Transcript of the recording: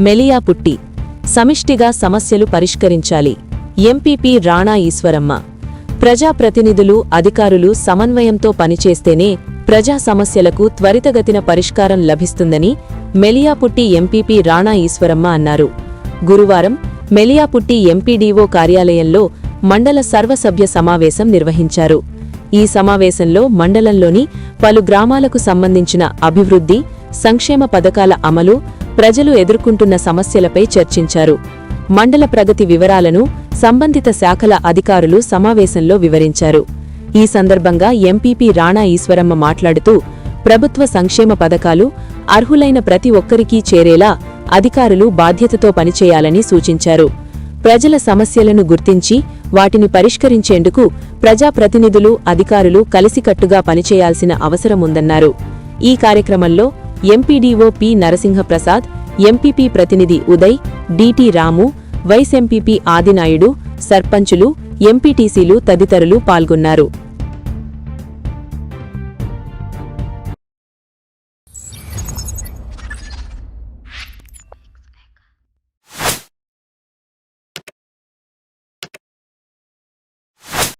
మెలియా పుట్టి సమిష్టిగా సమస్యలు పరిష్కరించాలి. ఎంపీపీ రాణా ఈశ్వరమ్మ. ప్రజాప్రతినిధులు అధికారులు సమన్వయంతో పనిచేస్తేనే ప్రజా సమస్యలకు త్వరితగతిన పరిష్కారం లభిస్తుందని మెలియాపుట్టి ఎంపీపీ రాణా ఈశ్వరమ్మ అన్నారు. గురువారం మెలియాపుట్టి ఎంపీడీఓ కార్యాలయంలో మండల సర్వసభ్య సమావేశం నిర్వహించారు. ఈ సమావేశంలో మండలంలోని పలు గ్రామాలకు సంబంధించిన అభివృద్ధి సంక్షేమ పథకాల అమలు ప్రజలు ఎదుర్కొంటున్న సమస్యలపై చర్చించారు. మండల ప్రగతి వివరాలను సంబంధిత శాఖల అధికారులు సమావేశంలో వివరించారు. ఈ సందర్భంగా ఎంపీపీ రాణా ఈశ్వరమ్మ మాట్లాడుతూ ప్రభుత్వ సంక్షేమ పథకాలు అర్హులైన ప్రతి ఒక్కరికీ చేరేలా అధికారులు బాధ్యతతో పనిచేయాలని సూచించారు. ప్రజల సమస్యలను గుర్తించి వాటిని పరిష్కరించేందుకు ప్రజాప్రతినిధులు అధికారులు కలిసికట్టుగా పనిచేయాల్సిన అవసరముందన్నారు. ఈ కార్యక్రమంలో ఎంపీడీఓ పి నరసింహప్రసాద్ ఎంపీపీ ప్రతినిధి Uday DT Ramu vice MPP Adinaidu సర్పంచులు ఎంపీటీసీలు తదితరులు పాల్గొన్నారు.